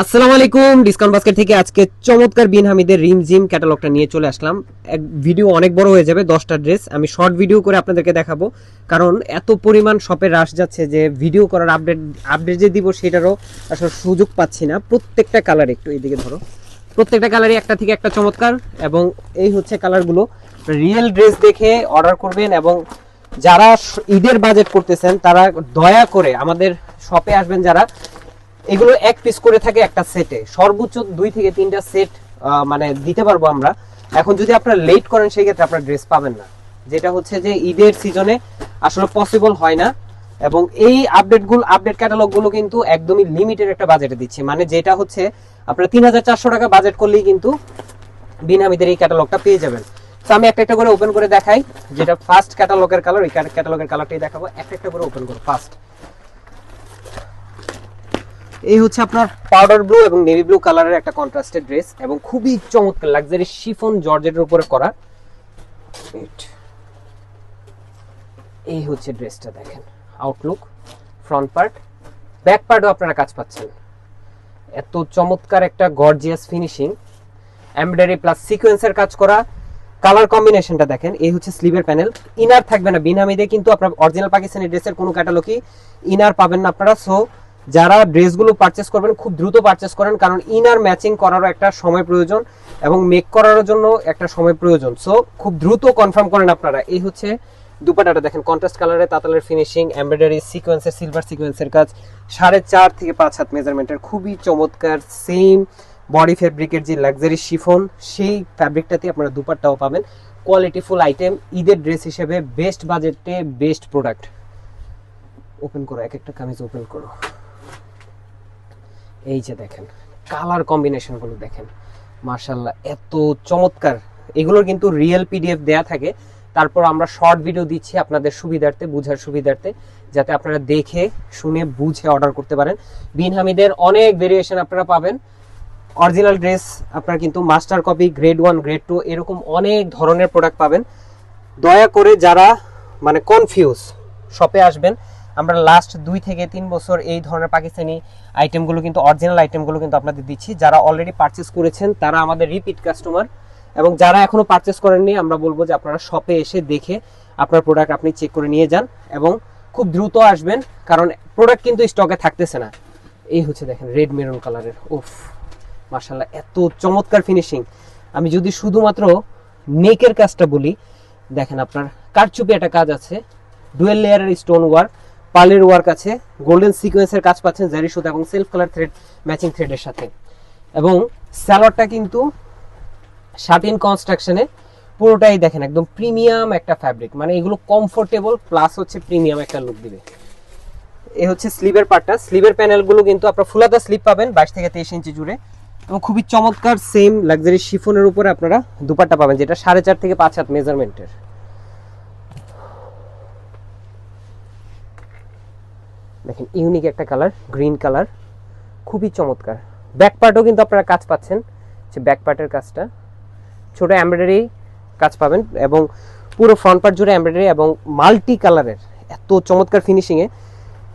আসসালামু আলাইকুম, discount basket থেকে আজকে চমৎকার বিন হামিদের রিম জিম ক্যাটালগটা নিয়ে চলে আসলাম। এক ভিডিও অনেক বড় হয়ে যাবে, দশটা ড্রেস। আমি শর্ট ভিডিও করে আপনাদেরকে দেখাবো, কারণ এত পরিমাণ শপে রাশ যাচ্ছে যে ভিডিও করার আপডেট আপডেট যে দিব সেটারও আসলে সুযোগ পাচ্ছি না। প্রত্যেকটা কালার একটু এইদিকে ধরো। প্রত্যেকটা কালারই একটা থেকে একটা চমৎকার, এবং এই হচ্ছে কালারগুলো রিয়েল ড্রেস দেখে অর্ডার করবেন, এবং যারা ঈদের বাজেট করতেছেন, তারা দয়া করে আমাদের শপে আসবেন যারা। এগুলো এক পিস করে থাকে একটা সেটে সর্বোচ্চ দুই থেকে তিনটা সেট মানে দিতে পারব আমরা। এখন যদি আপনারা লেট করেন, সেই ক্ষেত্রে আপনারা ড্রেস পাবেন না। যেটা হচ্ছে যে ঈদের সিজনে আসলে পসিবল হয় না। এবং এই আপডেটগুলো আপডেট ক্যাটালগগুলো কিন্তু একদমই লিমিটেড একটা বাজেটে দিচ্ছে। মানে যেটা হচ্ছে, আপনারা তিন হাজার চারশো টাকা বাজেট করলেই কিন্তু বিনামিদের এই ক্যাটালগটা পেয়ে যাবেন। তো আমি একটা একটা করে ওপেন করে দেখাই। যেটা ফার্স্ট ক্যাটালগের কালার ওই ক্যাটালগের কালারটাই দেখাবো। একটা একটা করে ওপেন করো ফার্স্ট এই হচ্ছে আপনার পাউডার ব্লু এবং নেভি ব্লু কালারের একটা কন্ট্রাস্টেড ড্রেস এবং খুবই চমৎকার লাক্সারি শিফন জর্জেটের উপরে করা। এই হচ্ছে ড্রেসটা দেখেন। আউটলুক ফ্রন্ট পার্ট ব্যাক পার্টও আপনারা কাজ পাচ্ছেন। এত চমৎকার একটা গর্জিয়াস ফিনিশিং এমব্রয়ডারি প্লাস সিকোয়েন্সের কাজ করা। কালার কম্বিনেশনটা দেখেন, এই হচ্ছে স্লিভের প্যানেল ইনার থাকবে না বিনামিদে কিন্তু আপনার অরিজিনাল পাকিস্তানি ড্রেসের কোনো ক্যাটালগই ইনার পাবেন না আপনারা সো যারা ড্রেসগুলো পারচেস করবেন, খুব দ্রুত পারচেস করেন, কারণ ইনার ম্যাচিং করারও একটা সময় প্রয়োজন এবং মেক করার জন্য একটা সময় প্রয়োজন। সো খুব দ্রুত কনফার্ম করেন আপনারা। এই হচ্ছে দুপাটাটা দেখেন কন্ট্রাস্ট কালারে তাতালের ফিনিশিং এমব্রয়ডারি সিকোয়েন্সের সিলভার সিকোয়েন্সের কাজ। সাড়ে চার থেকে পাঁচ হাত মেজারমেন্টের খুবই চমৎকার সেম বডি ফেব্রিকের যে লাক্সারি শিফন সেই ফ্যাব্রিকটাতে আপনারা দুপাট্টাও পাবেন। কোয়ালিটিফুল আইটেম ঈদের ড্রেস হিসেবে বেস্ট বাজেটে বেস্ট প্রোডাক্ট ওপেন করো, এক একটা কামিজ ওপেন করো। এই যে দেখেন কালার কম্বিনেশনগুলো দেখেন। মার্শাল্লাহ এত চমৎকার। এগুলোর কিন্তু রিয়েল পিডিএফ দেয়া থাকে। তারপর আমরা শর্ট ভিডিও দিচ্ছি আপনাদের সুবিধার্থে, বুঝার সুবিধার্থে, যাতে আপনারা দেখে, শুনে, বুঝে অর্ডার করতে পারেন। বিন হামিদের অনেক ভেরিয়েশন আপনারা পাবেন। অরিজিনাল ড্রেস আপনারা কিন্তু master copy grade one grade two এরকম অনেক ধরনের প্রোডাক্ট পাবেন। দয়া করে যারা মানে কনফিউজ শপে আসবেন আমরা লাস্ট দুই থেকে তিন বছর এই ধরনের পাকিস্তানি আইটেমগুলো কিন্তু অরিজিনাল আইটেমগুলো কিন্তু আপনাদের দিচ্ছি। যারা অলরেডি পারচেস করেছেন, তারা আমাদের রিপিট কাস্টমার এবং যারা এখনও পারচেস করেননি, আমরা বলব যে আপনারা শপে এসে দেখে আপনার প্রোডাক্ট আপনি চেক করে নিয়ে যান এবং খুব দ্রুত আসবেন, কারণ প্রোডাক্ট কিন্তু স্টকে থাকতেছে না। এই হচ্ছে দেখেন রেড মেরুন কালারের ওফ মার্শাল্লাহ এত চমৎকার ফিনিশিং আমি যদি শুধুমাত্র নেকের কাজটা বলি, দেখেন আপনার কারচুপি একটা কাজ আছে ডুয়েল লেয়ারের স্টোন ওয়ার্ক পার্লের ওয়ার্ক আছে গোল্ডেন সিকোয়েন্সের কাজ পাচ্ছেন জারি সুতা এবং সেলফ কালার থ্রেড ম্যাচিং থ্রেডের সাথে। এবং স্যালোয়ারটা কিন্তু শার্টিন কনস্ট্রাকশনে পুরোটাই দেখেন, একদম প্রিমিয়াম একটা ফ্যাব্রিক মানে এগুলো কমফোর্টেবল প্লাস হচ্ছে প্রিমিয়াম একটা লুক দিবে। এ হচ্ছে স্লিভের পার্টটা স্লিভের প্যানেলগুলো কিন্তু আপনারা ফুলাতা স্লিভ পাবেন, বাইশ থেকে তেইশ ইঞ্চি জুড়ে। এবং খুবই চমৎকার সেম লাক্সারি শিফনের উপরে আপনারা দুপাট্টা পাবেন, যেটা সাড়ে চার থেকে পাঁচ হাত মেজারমেন্টের দেখেন, ইউনিক একটা কালার, গ্রিন কালার, খুবই চমৎকার। ব্যাক পার্টও কিন্তু আপনারা কাজ পাচ্ছেন, যে ব্যাক পার্টের কাজটা। ছোট এমব্রয়ডারি কাজ পাবেন এবং পুরো ফ্রন্ট পার্ট জুড়ে এমব্রয়ডারি এবং মাল্টি কালারের এত চমৎকার ফিনিশিংয়ে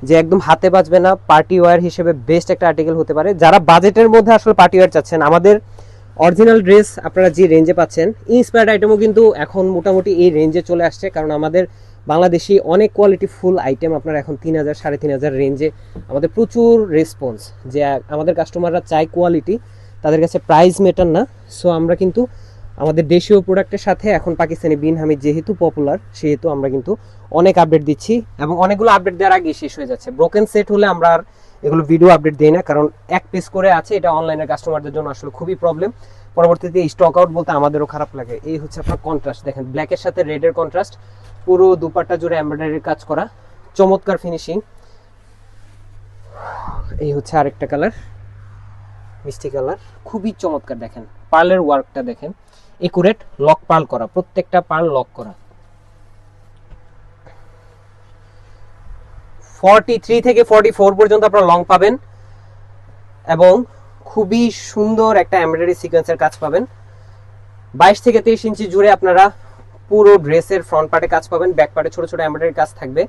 যে একদম হাতে বাজবে না পার্টি ওয়্যার হিসেবে বেস্ট একটা আর্টিকেল হতে পারে। যারা বাজেটের মধ্যে আসলে পার্টি ওয়্যার চাচ্ছেন, আমাদের অরিজিনাল ড্রেস আপনারা যে রেঞ্জে পাচ্ছেন ইন্সপায়ার্ড আইটেমও কিন্তু এখন মোটামুটি এই রেঞ্জে চলে আসছে, কারণ আমাদের বাংলাদেশি অনেক কোয়ালিটি ফুল আইটেম আপনারা এখন তিন হাজার, সাড়ে তিন হাজার রেঞ্জে আমাদের প্রচুর রেসপন্স যে, আমাদের কাস্টমাররা চায় কোয়ালিটি তাদের কাছে প্রাইস মেটার না। সো আমরা কিন্তু আমাদের দেশীয় প্রোডাক্টের সাথে এখন পাকিস্তানি বিন হামিদ যেহেতু পপুলার সেহেতু আমরা কিন্তু অনেক আপডেট দিচ্ছি এবং অনেকগুলো আপডেট দেওয়ার আগে শেষ হয়ে যাচ্ছে। ব্রোকেন সেট হলে আমরা আর এগুলো ভিডিও আপডেট দিই না, কারণ এক পিস করে আছে, এটা অনলাইনের কাস্টমারদের জন্য আসলে খুবই প্রবলেম পরবর্তীতে স্টক আউট বলতে আমাদেরও খারাপ লাগে। এই হচ্ছে আপনার কন্ট্রাস্ট দেখেন ব্ল্যাকের সাথে রেডের কন্ট্রাস্ট পুরো দুপাট্টা জুড়ে এমব্রয়ডারির কাজ করা। চমৎকার ফিনিশিং এই হচ্ছে আরেকটা কালার মিষ্টি কালার খুবই চমৎকার দেখেন, পার্লের ওয়ার্কটা দেখেন। একুরেট লক পার্ল করা, প্রত্যেকটা পার্ল লক করা। ফর্টি থ্রি থেকে ফর্টি ফোর পর্যন্ত আপনারা লং পাবেন এবং খুবই সুন্দর একটা এমব্রয়ডারি সিকোয়েন্সের কাজ পাবেন। বাইশ থেকে তেইশ ইঞ্চি জুড়ে আপনারা পুরো ড্রেসের ফ্রন্ট পার্টে কাজ পাবেন ব্যাক পার্টে ছোট ছোট এমব্রয়ডারি কাজ থাকবে।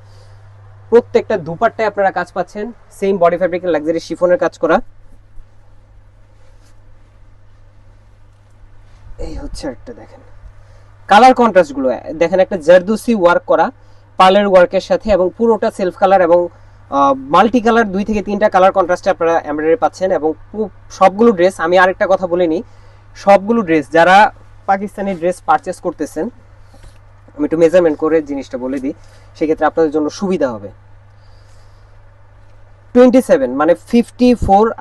প্রত্যেকটা দুপাট্টায় আপনারা কাজ পাচ্ছেন সেম বডি ফ্যাব্রিকের লাক্সারি শিফনের কাজ করা। এই হচ্ছে একটা দেখেন। কালার কন্ট্রাস্টগুলো দেখেন একটা জারদুসি ওয়ার্ক করা, পার্লার ওয়ার্কের সাথে এবং পুরোটা সেলফ কালার এবং মাল্টি কালার দুই থেকে তিনটা কালার কন্ট্রাস্টে আপনারা এমব্রয়ডারি পাচ্ছেন এবং সবগুলো ড্রেস আমি আরেকটা কথা বলে নিই। সবগুলো ড্রেস যারা পাকিস্তানি ড্রেস পারচেস করতেছেন আমি একটু মেজারমেন্ট করে জিনিসটা বলে দিই। সেক্ষেত্রে আপনাদের জন্য সুবিধা হবে। টোয়েন্টি মানে ফিফটি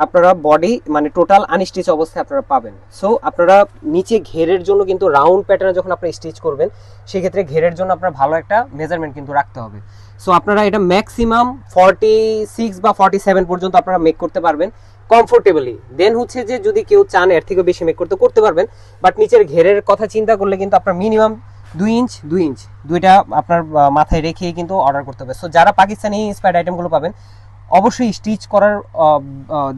আপনারা বডি মানে টোটাল আনস্টিচ অবস্থায় আপনারা পাবেন। সো আপনারা নিচে ঘেরের জন্য কিন্তু রাউন্ড প্যাটার্নে যখন আপনারা স্টিচ করবেন, সেক্ষেত্রে ঘেরের জন্য আপনার ভালো একটা মেজারমেন্ট কিন্তু রাখতে হবে। সো আপনারা এটা ম্যাক্সিমাম ফর্টি বা ফর্টি পর্যন্ত আপনারা মেক করতে পারবেন কমফোর্টেবলি দেন হচ্ছে যে যদি কেউ চান, এর থেকে বেশি মেক করতে করতে পারবেন। বাট নিচের ঘেরের কথা চিন্তা করলে কিন্তু আপনার মিনিমাম দুই ইঞ্চ দুই ইঞ্চ দুইটা আপনার মাথায় রেখে কিন্তু অর্ডার করতে হবে। সো যারা পাকিস্তানি ইন্সপায়ার্ড আইটেমগুলো পাবেন, অবশ্যই স্টিচ করার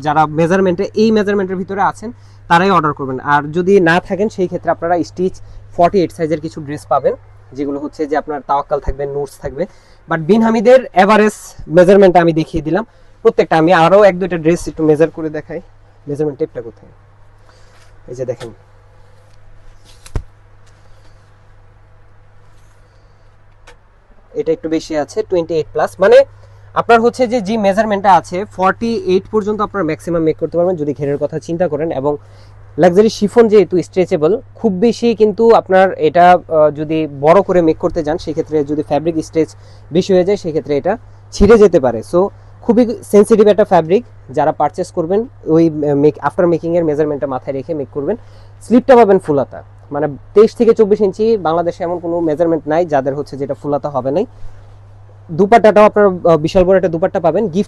যারা মেজারমেন্টে এই মেজারমেন্টের ভিতরে আছেন, তারাই অর্ডার করবেন। আর যদি না থাকেন, সেই ক্ষেত্রে আপনারা স্টিচ ফর্টি এইট সাইজের কিছু ড্রেস পাবেন, যেগুলো হচ্ছে যে আপনার তাওয়াক্কাল থাকবে নোটস থাকবে। বাট বিন হামিদের এভারেজ মেজারমেন্টটা আমি দেখিয়ে দিলাম। প্রত্যেকটা, আমি আরও এক দুইটা ড্রেস একটু মেজার করে দেখাই। মেজারমেন্ট টেপটা কোথায়? এই যে দেখেন। এটা একটু বেশি আছে টোয়েন্টি এইট প্লাস মানে আপনার হচ্ছে যে যে মেজারমেন্টটা আছে ফর্টি এইট পর্যন্ত আপনার ম্যাক্সিমাম মেক করতে পারবেন যদি ঘেরের কথা চিন্তা করেন। এবং লাক্সারি শিফন যেহেতু স্ট্রেচেবল খুব বেশি কিন্তু আপনার এটা যদি বড় করে মেক করতে যান, সেক্ষেত্রে যদি ফ্যাব্রিক স্ট্রেচ বেশি হয়ে যায়, সেক্ষেত্রে এটা ছিঁড়ে যেতে পারে। সো খুবই সেন্সিটিভ একটা ফ্যাব্রিক যারা পারচেস করবেন, ওই মেক আফটার মেকিংয়ের মেজারমেন্টটা মাথায় রেখে মেক করবেন। স্লিপটা পাবেন ফুলাতা মানে তেইশ থেকে চব্বিশ ইঞ্চি বাংলাদেশে এমন কোনো মেজারমেন্ট নাই, যাদের হচ্ছে যেটা ফুলাতে হবে নাই। দুপাট্টাটাও আপনার বিশাল বড় একটা দুপাট্টা পাবেন। গিফট